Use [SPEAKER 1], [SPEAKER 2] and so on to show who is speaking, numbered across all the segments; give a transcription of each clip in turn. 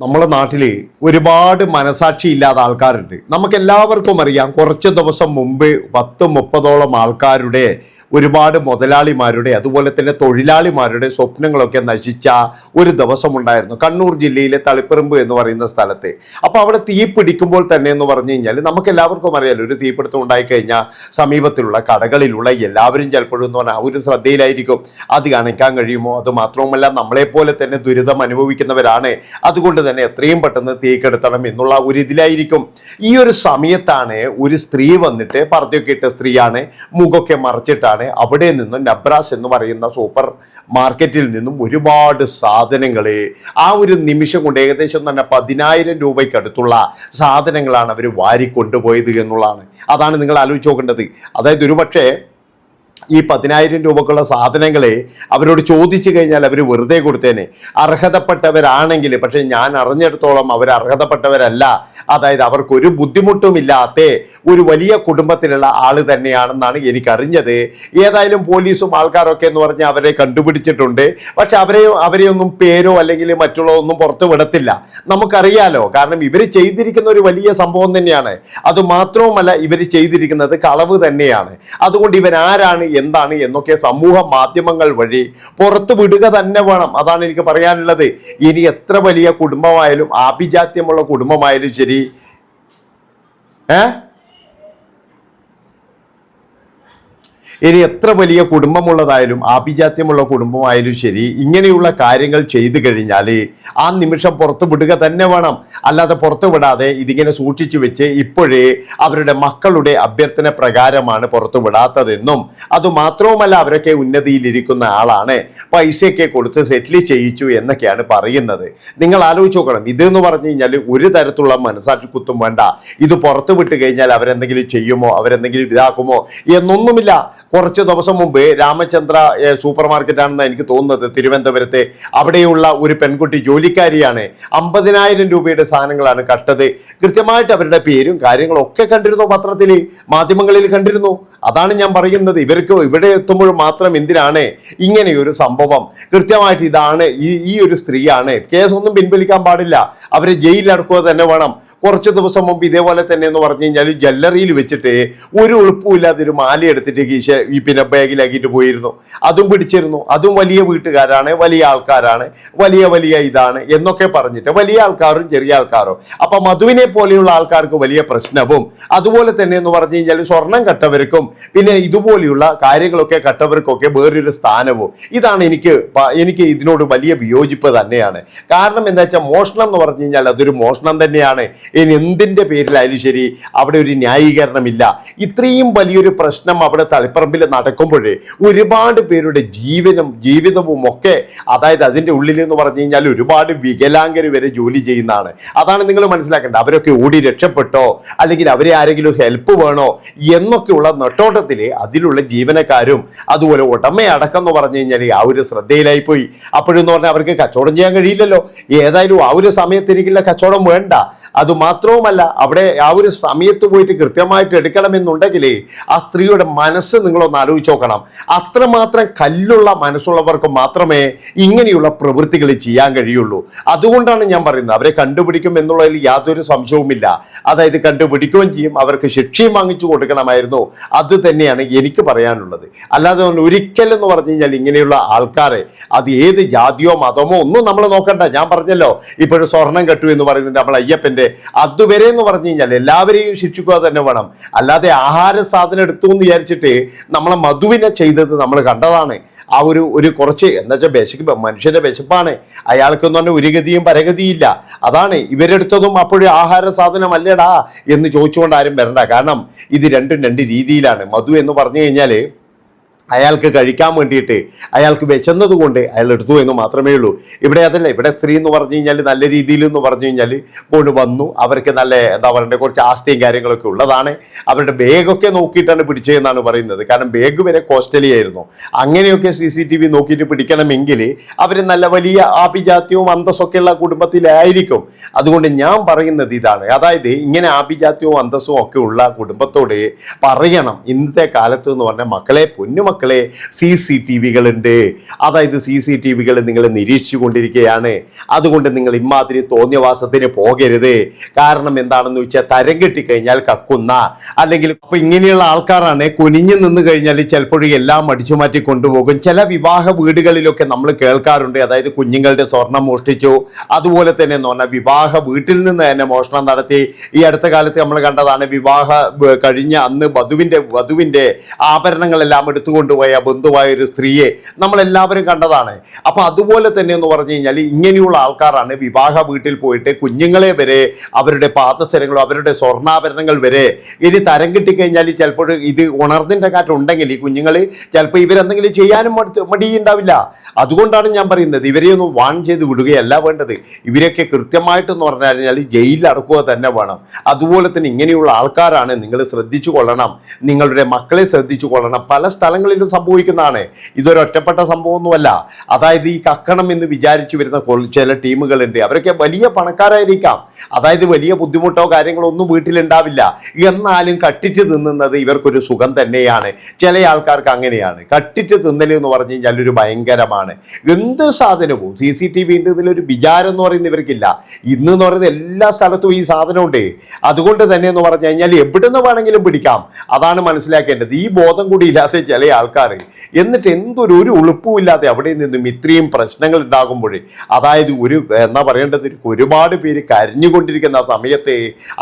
[SPEAKER 1] നമ്മുടെ നാട്ടിൽ ഒരുപാട് മനസാക്ഷി ഇല്ലാത്ത ആൾക്കാരുണ്ട്. നമുക്ക് എല്ലാവർക്കും അറിയാം കുറച്ച് ദിവസം മുമ്പ് പത്ത് മുപ്പതോളം ആൾക്കാരുടെ ഒരുപാട് മുതലാളിമാരുടെ അതുപോലെ തന്നെ തൊഴിലാളിമാരുടെ സ്വപ്നങ്ങളൊക്കെ നശിച്ച ഒരു ദിവസം ഉണ്ടായിരുന്നു കണ്ണൂർ ജില്ലയിലെ തളിപ്പറമ്പ് എന്ന് പറയുന്ന സ്ഥലത്തെ. അപ്പോൾ അവിടെ തീ പിടിക്കുമ്പോൾ തന്നെ എന്ന് പറഞ്ഞു കഴിഞ്ഞാൽ നമുക്ക് എല്ലാവർക്കും അറിയാലോ ഒരു തീപിടുത്തം ഉണ്ടായിക്കഴിഞ്ഞാൽ സമീപത്തിലുള്ള കടകളിലുള്ള എല്ലാവരും ചിലപ്പോഴും എന്ന് പറഞ്ഞാൽ ഒരു ശ്രദ്ധയിലായിരിക്കും. അത് കാണിക്കാൻ കഴിയുമോ? അത് മാത്രവുമല്ല നമ്മളെപ്പോലെ തന്നെ ദുരിതം അനുഭവിക്കുന്നവരാണ്. അതുകൊണ്ട് തന്നെ എത്രയും പെട്ടെന്ന് തീ കെടുത്തണം എന്നുള്ള ഒരു ഇതിലായിരിക്കും. ഈ ഒരു സമയത്താണ് ഒരു സ്ത്രീ വന്നിട്ട് പറഞ്ഞൊക്കെ ഇട്ട സ്ത്രീയാണ് മുഖമൊക്കെ മറച്ചിട്ടാണ് അവിടെ നിന്നും നബ്രാസ് എന്ന് പറയുന്ന സൂപ്പർ മാർക്കറ്റിൽ നിന്നും ഒരുപാട് സാധനങ്ങൾ ആ ഒരു നിമിഷം കൊണ്ട് ഏകദേശം തന്നെ പതിനായിരം രൂപയ്ക്കടുത്തുള്ള സാധനങ്ങളാണ് അവർ വാരിക്കൊണ്ടുപോയത് എന്നുള്ളതാണ്. അതാണ് നിങ്ങൾ ആലോചിച്ച് നോക്കേണ്ടത്. അതായത് ഒരുപക്ഷെ ഈ പതിനായിരം രൂപക്കുള്ള സാധനങ്ങളെ അവരോട് ചോദിച്ചു കഴിഞ്ഞാൽ അവർ വെറുതെ കൊടുത്തേനെ. അർഹതപ്പെട്ടവരാണെങ്കിൽ പക്ഷേ ഞാൻ അറിഞ്ഞിടത്തോളം അവർ അർഹതപ്പെട്ടവരല്ല. അതായത് അവർക്കൊരു ബുദ്ധിമുട്ടുമില്ലാത്ത ഒരു വലിയ കുടുംബത്തിലുള്ള ആൾ തന്നെയാണെന്നാണ് എനിക്കറിഞ്ഞത്. ഏതായാലും പോലീസും ആൾക്കാരൊക്കെ എന്ന് പറഞ്ഞാൽ അവരെ കണ്ടുപിടിച്ചിട്ടുണ്ട്. പക്ഷെ അവരെ അവരെയൊന്നും പേരോ അല്ലെങ്കിൽ മറ്റുള്ള ഒന്നും പുറത്തു വിടത്തില്ല. നമുക്കറിയാലോ കാരണം ഇവർ ചെയ്തിരിക്കുന്ന ഒരു വലിയ സംഭവം തന്നെയാണ്. അത് മാത്രവുമല്ല ഇവർ ചെയ്തിരിക്കുന്നത് കളവ് തന്നെയാണ്. അതുകൊണ്ട് ഇവൻ എന്താണ് എന്നൊക്കെ സമൂഹ മാധ്യമങ്ങൾ വഴി പുറത്തു വിടുക തന്നെ വേണം. അതാണ് എനിക്ക് പറയാനുള്ളത്. ഇനി എത്ര വലിയ കുടുംബമായാലും ആഭിജാത്യമുള്ള കുടുംബമായാലും ശരി. ഏ? ഇനി എത്ര വലിയ കുടുംബമുള്ളതായാലും ആഭിജാത്യമുള്ള കുടുംബമായാലും ശരി ഇങ്ങനെയുള്ള കാര്യങ്ങൾ ചെയ്തു കഴിഞ്ഞാൽ ആ നിമിഷം പുറത്തു വിടുക തന്നെ വേണം. അല്ലാതെ പുറത്തു വിടാതെ ഇതിങ്ങനെ സൂക്ഷിച്ചു വെച്ച് ഇപ്പോഴേ അവരുടെ മക്കളുടെ അഭ്യർത്ഥന പ്രകാരമാണ് പുറത്തു വിടാത്തതെന്നും അതുമാത്രവുമല്ല അവരൊക്കെ ഉന്നതിയിലിരിക്കുന്ന ആളാണ്. പൈസയൊക്കെ കൊടുത്ത് സെറ്റിൽ ചെയ്യിച്ചു എന്നൊക്കെയാണ് പറയുന്നത്. നിങ്ങൾ ആലോചിച്ച് നോക്കണം. ഇതെന്ന് പറഞ്ഞു കഴിഞ്ഞാൽ ഒരു തരത്തിലുള്ള മനസാക്ഷി കുത്തും വേണ്ട. ഇത് പുറത്തു വിട്ട് കഴിഞ്ഞാൽ അവരെന്തെങ്കിലും ചെയ്യുമോ? അവരെന്തെങ്കിലും ഇതാക്കുമോ? എന്നൊന്നുമില്ല. കുറച്ച് ദിവസം മുമ്പ് രാമചന്ദ്ര സൂപ്പർ മാർക്കറ്റാണെന്ന് എനിക്ക് തോന്നുന്നത് തിരുവനന്തപുരത്തെ അവിടെയുള്ള ഒരു പെൺകുട്ടി ജോലിക്കാരിയാണ്. അമ്പതിനായിരം രൂപയുടെ സാധനങ്ങളാണ് കഷ്ടത്. കൃത്യമായിട്ട് അവരുടെ പേരും കാര്യങ്ങളും ഒക്കെ കണ്ടിരുന്നു പത്രത്തിൽ? മാധ്യമങ്ങളിൽ കണ്ടിരുന്നു? അതാണ് ഞാൻ പറയുന്നത്. ഇവർക്ക് ഇവിടെ എത്തുമ്പോൾ മാത്രം എന്തിനാണ് ഇങ്ങനെയൊരു സംഭവം? കൃത്യമായിട്ട് ഇതാണ് ഈ ഈ ഒരു സ്ത്രീയാണ്. കേസൊന്നും പിൻവലിക്കാൻ പാടില്ല. അവരെ ജയിലിൽ അടക്കുക തന്നെ വേണം. കുറച്ച് ദിവസം മുമ്പ് ഇതേപോലെ തന്നെ എന്ന് പറഞ്ഞു കഴിഞ്ഞാൽ ജ്വല്ലറിയിൽ വെച്ചിട്ട് ഒരു ഉളുപ്പുമില്ലാതെ ഒരു മാല എടുത്തിട്ട് ഈ പിന്നെ ബാഗിലാക്കിയിട്ട് പോയിരുന്നു. അതും പിടിച്ചിരുന്നു. അതും വലിയ വീട്ടുകാരാണ് വലിയ ആൾക്കാരാണ് വലിയ വലിയ ഇതാണ് എന്നൊക്കെ പറഞ്ഞിട്ട് വലിയ ആൾക്കാരും ചെറിയ ആൾക്കാരും. അപ്പം മധുവിനെ പോലെയുള്ള ആൾക്കാർക്ക് വലിയ പ്രശ്നവും അതുപോലെ തന്നെ എന്ന് പറഞ്ഞു കഴിഞ്ഞാൽ സ്വർണം കട്ടവർക്കും പിന്നെ ഇതുപോലെയുള്ള കാര്യങ്ങളൊക്കെ കട്ടവർക്കൊക്കെ വേറൊരു സ്ഥാനവും. ഇതാണ് എനിക്ക് എനിക്ക് ഇതിനോട് വലിയ വിയോജിപ്പ് തന്നെയാണ്. കാരണം എന്താ വെച്ചാൽ മോഷണം എന്ന് പറഞ്ഞു കഴിഞ്ഞാൽ അതൊരു മോഷണം തന്നെയാണ്. ഇനി എന്തിന്റെ പേരിലായാലും ശരി അവിടെ ഒരു ന്യായീകരണമില്ല. ഇത്രയും വലിയൊരു പ്രശ്നം അവിടെ തളിപ്പറമ്പിൽ നടക്കുമ്പോഴേ ഒരുപാട് പേരുടെ ജീവനും ജീവിതവും ഒക്കെ അതായത് അതിന്റെ ഉള്ളിൽ എന്ന് പറഞ്ഞു കഴിഞ്ഞാൽ ഒരുപാട് വികലാംഗർ വരെ ജോലി ചെയ്യുന്നതാണ്. അതാണ് നിങ്ങൾ മനസ്സിലാക്കേണ്ടത്. അവരൊക്കെ ഓടി രക്ഷപ്പെട്ടോ അല്ലെങ്കിൽ അവരെ ആരെങ്കിലും ഹെൽപ്പ് വേണോ എന്നൊക്കെയുള്ള നെട്ടോട്ടത്തിൽ അതിലുള്ള ജീവനക്കാരും അതുപോലെ ഉടമയടക്കം എന്ന് പറഞ്ഞു കഴിഞ്ഞാൽ ആ ഒരു ശ്രദ്ധയിലായി പോയി അപ്പോഴെന്ന് പറഞ്ഞാൽ അവർക്ക് കച്ചവടം ചെയ്യാൻ കഴിയില്ലല്ലോ. ഏതായാലും ആ ഒരു സമയത്ത് എനിക്കുള്ള കച്ചവടം വേണ്ട. അത് മാത്രവുമല്ല അവിടെ ആ ഒരു സമയത്ത് പോയിട്ട് കൃത്യമായിട്ട് എടുക്കണമെന്നുണ്ടെങ്കിലേ ആ സ്ത്രീയുടെ മനസ്സ് നിങ്ങളൊന്ന് ആലോചിച്ച് നോക്കണം. അത്രമാത്രം കല്ലുള്ള മനസ്സുള്ളവർക്ക് മാത്രമേ ഇങ്ങനെയുള്ള പ്രവൃത്തികൾ ചെയ്യാൻ കഴിയുള്ളൂ. അതുകൊണ്ടാണ് ഞാൻ പറയുന്നത് അവരെ കണ്ടുപിടിക്കും എന്നുള്ളതിൽ യാതൊരു സംശയവുമില്ല. അതായത് കണ്ടുപിടിക്കുകയും ചെയ്യും അവർക്ക് ശിക്ഷയും വാങ്ങിച്ചു കൊടുക്കണമായിരുന്നു. അത് തന്നെയാണ് എനിക്ക് പറയാനുള്ളത്. അല്ലാതെ ഒരിക്കലെന്ന് പറഞ്ഞു കഴിഞ്ഞാൽ ഇങ്ങനെയുള്ള ആൾക്കാരെ അത് ഏത് ജാതിയോ മതമോ ഒന്നും നമ്മൾ നോക്കണ്ട. ഞാൻ പറഞ്ഞല്ലോ ഇപ്പോഴും സ്വർണം കെട്ടു എന്ന് പറയുന്നത് നമ്മൾ അയ്യപ്പന്റെ അതുവരെ എന്ന് പറഞ്ഞു കഴിഞ്ഞാൽ എല്ലാവരെയും ശിക്ഷിക്കുക തന്നെ വേണം. അല്ലാതെ ആഹാര സാധനം എടുത്തു എന്ന് വിചാരിച്ചിട്ട് നമ്മളെ മധുവിനെ ചെയ്തത് നമ്മൾ കണ്ടതാണ്. ആ ഒരു ഒരു കുറച്ച് എന്താ വെച്ചാൽ വിശപ്പ് മനുഷ്യന്റെ വിശപ്പാണ്. അയാൾക്കൊന്നും പറഞ്ഞാൽ ഒരു ഗതിയും പരഗതിയില്ല അതാണ് ഇവരെടുത്തതും അപ്പോഴും ആഹാര സാധനം സാധനമല്ലേടാ എന്ന് ചോദിച്ചുകൊണ്ട് ആരും വരണ്ട. കാരണം ഇത് രണ്ടും രണ്ട് രീതിയിലാണ്. മധു എന്ന് പറഞ്ഞു കഴിഞ്ഞാൽ അയാൾക്ക് കഴിക്കാൻ വേണ്ടിയിട്ട് അയാൾക്ക് വിശന്നത് കൊണ്ട് അയാൾ എടുത്തു എന്ന് മാത്രമേ ഉള്ളൂ. ഇവിടെ അതല്ല ഇവിടെ സ്ത്രീ എന്ന് പറഞ്ഞു കഴിഞ്ഞാൽ നല്ല രീതിയിൽ എന്ന് പറഞ്ഞു കഴിഞ്ഞാൽ കൊണ്ട് വന്നു അവർക്ക് നല്ല എന്താ പറയണ്ടേ കുറച്ച് ആസ്തിയും കാര്യങ്ങളൊക്കെ ഉള്ളതാണ്. അവരുടെ ബാഗൊക്കെ നോക്കിയിട്ടാണ് പിടിച്ചതെന്നാണ് പറയുന്നത്. കാരണം ബാഗ് വരെ കോസ്റ്റലി ആയിരുന്നു. അങ്ങനെയൊക്കെ സി സി ടി വി നോക്കിയിട്ട് പിടിക്കണമെങ്കിൽ അവർ നല്ല വലിയ ആഭിജാത്യവും അന്തസ്സൊക്കെ ഉള്ള കുടുംബത്തിലായിരിക്കും. അതുകൊണ്ട് ഞാൻ പറയുന്നത് ഇതാണ്. അതായത് ഇങ്ങനെ ആഭിജാത്യവും അന്തസ്സും ഒക്കെ ഉള്ള കുടുംബത്തോട് പറയണം. ഇന്നത്തെ കാലത്ത് എന്ന് പറഞ്ഞാൽ മക്കളെ പൊന്നു മക്കളെ സി സി ടി വികളുണ്ട്. അതായത് സി സി ടി വികൾ നിങ്ങൾ നിരീക്ഷിച്ചു കൊണ്ടിരിക്കുകയാണ് അതുകൊണ്ട് നിങ്ങൾ ഇമാതിരി തോന്നിയവാസത്തിന് പോകരുത്. കാരണം എന്താണെന്ന് വെച്ചാൽ തരം കിട്ടിക്കഴിഞ്ഞാൽ കക്കുന്ന. അല്ലെങ്കിൽ ഇപ്പം ഇങ്ങനെയുള്ള ആൾക്കാരാണ് കുനിഞ്ഞു നിന്ന് കഴിഞ്ഞാൽ ചിലപ്പോഴും എല്ലാം അടിച്ചു മാറ്റി കൊണ്ടുപോകും. ചില വിവാഹ വീടുകളിലൊക്കെ നമ്മൾ കേൾക്കാറുണ്ട്. അതായത് കുഞ്ഞുങ്ങളുടെ സ്വർണം മോഷ്ടിച്ചു. അതുപോലെ തന്നെ എന്ന് പറഞ്ഞാൽ വിവാഹ വീട്ടിൽ നിന്ന് തന്നെ മോഷണം നടത്തി. ഈ അടുത്ത കാലത്ത് നമ്മൾ കണ്ടതാണ് വിവാഹ കഴിഞ്ഞ അന്ന് വധുവിന്റെ വധുവിന്റെ ആഭരണങ്ങളെല്ലാം എടുത്തുകൊണ്ടുപോയ ബന്ധുവായ ഒരു സ്ത്രീയെ നമ്മളെല്ലാവരും കണ്ടതാണ്. അപ്പൊ അതുപോലെ തന്നെ എന്ന് പറഞ്ഞു കഴിഞ്ഞാൽ ഇങ്ങനെയുള്ള ആൾക്കാരാണ് വിവാഹ വീട്ടിൽ പോയിട്ട് കുഞ്ഞുങ്ങളെ വരെ അവരുടെ പാദസരങ്ങളും അവരുടെ സ്വർണാഭരണങ്ങൾ വരെ ഇനി തരം കിട്ടിക്കഴിഞ്ഞാൽ ചിലപ്പോൾ ഇത് ഉണർന്നിന്റെ കാറ്റുണ്ടെങ്കിൽ ഈ കുഞ്ഞുങ്ങൾ ചിലപ്പോൾ ഇവരെന്തെങ്കിലും ചെയ്യാനും മടി മടിയുണ്ടാവില്ല. അതുകൊണ്ടാണ് ഞാൻ പറയുന്നത് ഇവരെ ഒന്ന് വാൺ ചെയ്ത് വിടുകയല്ല വേണ്ടത്. ഇവരെയൊക്കെ കൃത്യമായിട്ടെന്ന് പറഞ്ഞു കഴിഞ്ഞാൽ ജയിലിൽ അടക്കുക തന്നെ വേണം. അതുപോലെ തന്നെ ഇങ്ങനെയുള്ള ആൾക്കാരാണ് നിങ്ങൾ ശ്രദ്ധിച്ചു കൊള്ളണം. നിങ്ങളുടെ മക്കളെ ശ്രദ്ധിച്ചു കൊള്ളണം. പല സ്ഥലങ്ങളിലും സംഭവിക്കുന്നതാണ്. ഇതൊരു ഒറ്റപ്പെട്ട സംഭവമൊന്നുമല്ല. അതായത് ഈ കക്കണം എന്ന് വിചാരിച്ചു വരുന്ന ചില ടീമുകളുണ്ട്. അവരൊക്കെ വലിയ പണക്കാരായിരിക്കാം. അതായത് വലിയ ബുദ്ധിമുട്ടോ കാര്യങ്ങളോ ഒന്നും വീട്ടിലുണ്ടാവില്ല. എന്നാലും കട്ടിച്ച് തിന്നുന്നത് ഇവർക്കൊരു സുഖം തന്നെയാണ്. ചില ആൾക്കാർക്ക് അങ്ങനെയാണ്. കട്ടിച്ച് തിന്നൽ എന്ന് പറഞ്ഞു കഴിഞ്ഞാൽ ഒരു ഭയങ്കരമാണ്. എന്ത് സാധനവും സി സി ടി വി ഉണ്ട് ഇതിലൊരു വിചാരം എന്ന് പറയുന്ന ഇവർക്കില്ല. ഇന്ന് എന്ന് പറയുന്നത് എല്ലാ സ്ഥലത്തും ഈ സാധനമുണ്ട്. അതുകൊണ്ട് തന്നെ എന്ന് പറഞ്ഞു കഴിഞ്ഞാൽ എവിടെ നിന്ന് വേണമെങ്കിലും പിടിക്കാം. അതാണ് മനസ്സിലാക്കേണ്ടത്. ഈ ബോധം കൂടി ഇല്ലാത്ത ചില എന്നിട്ട് എന്തൊരു ഒരു ഉളുപ്പുമില്ലാതെ അവിടെ നിന്നും ഇത്രയും പ്രശ്നങ്ങൾ ഉണ്ടാകുമ്പോഴേ അതായത് ഒരു എന്നാ പറയേണ്ടത് ഒരുപാട് പേര് കരഞ്ഞുകൊണ്ടിരിക്കുന്ന സമയത്ത്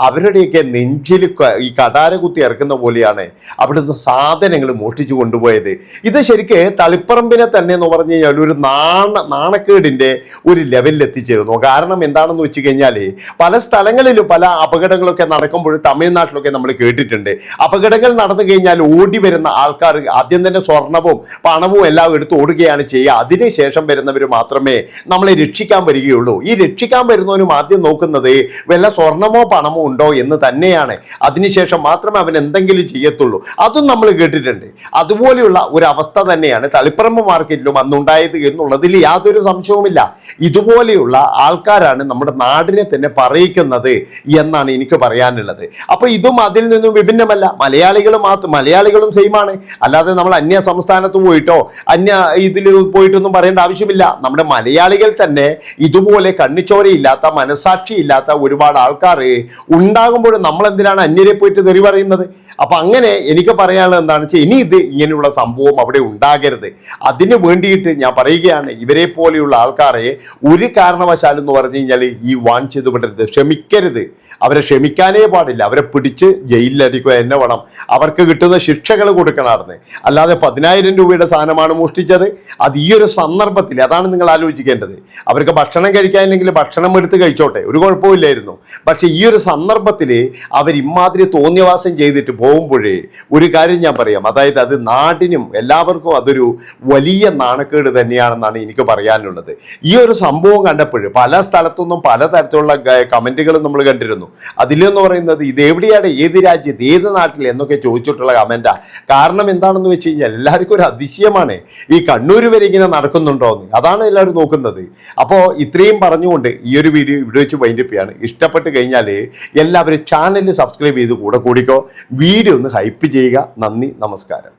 [SPEAKER 1] അവരുടെയൊക്കെ നെഞ്ചിൽ ഈ കടാര കുത്തി ഇറക്കുന്ന പോലെയാണ് അവിടുന്ന് സാധനങ്ങൾ മോഷ്ടിച്ചു കൊണ്ടുപോയത്. ഇത് ശരിക്ക് തളിപ്പറമ്പിനെ തന്നെ എന്ന് പറഞ്ഞു കഴിഞ്ഞാൽ ഒരു നാണ നാണക്കേടിന്റെ ഒരു ലെവലിൽ എത്തിച്ചേരുന്നു. കാരണം എന്താണെന്ന് വെച്ച് കഴിഞ്ഞാൽ പല സ്ഥലങ്ങളിലും പല അപകടങ്ങളൊക്കെ നടക്കുമ്പോൾ തമിഴ്നാട്ടിലൊക്കെ നമ്മൾ കേട്ടിട്ടുണ്ട്. അപകടങ്ങൾ നടന്നു കഴിഞ്ഞാൽ ഓടി വരുന്ന ആൾക്കാർ ആദ്യം തന്നെ സ്വർണവും പണവും എല്ലാം എടുത്ത് ഓടുകയാണ് ചെയ്യുക. അതിനുശേഷം വരുന്നവർ മാത്രമേ നമ്മളെ രക്ഷിക്കാൻ വരികയുള്ളൂ. ഈ രക്ഷിക്കാൻ വരുന്നവനും ആദ്യം നോക്കുന്നത് വല്ല സ്വർണമോ പണമോ ഉണ്ടോ എന്ന് തന്നെയാണ്. അതിനുശേഷം മാത്രമേ അവൻ എന്തെങ്കിലും ചെയ്യത്തുള്ളൂ. അതും നമ്മൾ കേട്ടിട്ടുണ്ട്. അതുപോലെയുള്ള ഒരു അവസ്ഥ തന്നെയാണ് തളിപ്പറമ്പ് മാർക്കറ്റിലും അന്നുണ്ടായത് എന്നുള്ളതിൽ യാതൊരു സംശയവുമില്ല. ഇതുപോലെയുള്ള ആൾക്കാരാണ് നമ്മുടെ നാടിനെ തന്നെ പറയിക്കുന്നത് എന്നാണ് എനിക്ക് പറയാനുള്ളത്. അപ്പൊ ഇതും അതിൽ നിന്നും വിഭിന്നമല്ല. മലയാളികൾ മാത്രം മലയാളികളും സെയിമാണ് അല്ലാതെ നമ്മൾ അന്യ സംസ്ഥാനത്ത് പോയിട്ടോ അന്യ ഇതിൽ പോയിട്ടൊന്നും പറയേണ്ട ആവശ്യമില്ല. നമ്മുടെ മലയാളികൾ തന്നെ ഇതുപോലെ കണ്ണിച്ചോരയില്ലാത്ത മനസാക്ഷിയില്ലാത്ത ഒരുപാട് ആൾക്കാർ ഉണ്ടാകുമ്പോൾ നമ്മൾ എന്തിനാണ് അന്യരെ പോയിട്ട് തെറി പറയുന്നത്? അപ്പൊ അങ്ങനെ എനിക്ക് പറയാനുള്ളത് എന്താണെന്ന് വെച്ചാൽ ഇനി ഇത് ഇങ്ങനെയുള്ള സംഭവം അവിടെ ഉണ്ടാകരുത്. അതിന് വേണ്ടിയിട്ട് ഞാൻ പറയുകയാണ് ഇവരെ പോലെയുള്ള ആൾക്കാരെ ഒരു കാരണവശാലും എന്ന് പറഞ്ഞു കഴിഞ്ഞാൽ ഈ വാൺ ചെയ്ത് വിടരുത്. ക്ഷമിക്കരുത്. അവരെ ക്ഷമിക്കാനേ പാടില്ല. അവരെ പിടിച്ച് ജയിലിലടിക്കുക എന്നെ വേണം. അവർക്ക് കിട്ടുന്ന ശിക്ഷകൾ കൊടുക്കണമായിരുന്നു. അല്ലാതെ പതിനായിരം രൂപയുടെ സാധനമാണ് മോഷ്ടിച്ചത്. അത് ഈ ഒരു സന്ദർഭത്തിൽ അതാണ് നിങ്ങൾ ആലോചിക്കേണ്ടത്. അവർക്ക് ഭക്ഷണം കഴിക്കാനില്ലെങ്കിൽ ഭക്ഷണം എടുത്ത് കഴിച്ചോട്ടെ. ഒരു കുഴപ്പമില്ലായിരുന്നു. പക്ഷേ ഈ ഒരു സന്ദർഭത്തിൽ അവർ ഇമാതിരി തോന്നിയവാസം ചെയ്തിട്ട് പോകുമ്പോഴേ ഒരു കാര്യം ഞാൻ പറയാം. അതായത് അത് നാടിനും എല്ലാവർക്കും അതൊരു വലിയ നാണക്കേട് തന്നെയാണെന്നാണ് എനിക്ക് പറയാനുള്ളത്. ഈ ഒരു സംഭവം കണ്ടപ്പോൾ പല സ്ഥലത്തുനിന്നും പലതരത്തിലുള്ള കമന്റുകളും നമ്മൾ കണ്ടിരുന്നു. അതിലെന്ന് പറയുന്നത് ഇത് എവിടെയാണ്? ഏത് രാജ്യത്ത്? ഏത് നാട്ടിൽ എന്നൊക്കെ ചോദിച്ചിട്ടുള്ള കമന്റാ കാരണം എന്താണെന്ന് വെച്ച് കഴിഞ്ഞാൽ എല്ലാവർക്കും ഒരു അതിശയമാണ്. ഈ കണ്ണൂർ വരെ ഇങ്ങനെ നടക്കുന്നുണ്ടോ എന്ന്. അതാണ് എല്ലാവരും നോക്കുന്നത്. അപ്പോൾ ഇത്രയും പറഞ്ഞുകൊണ്ട് ഈ ഒരു വീഡിയോ ഇവിടെ വെച്ച് വൈൻഡപ്പ് ചെയ്യാണ്. ഇഷ്ടപ്പെട്ട് കഴിഞ്ഞാൽ എല്ലാവരും ചാനൽ സബ്സ്ക്രൈബ് ചെയ്ത് കൂടെ കൂടിക്കോ. വീഡിയോ ഒന്ന് ഹൈപ്പ് ചെയ്യുക. നന്ദി നമസ്കാരം.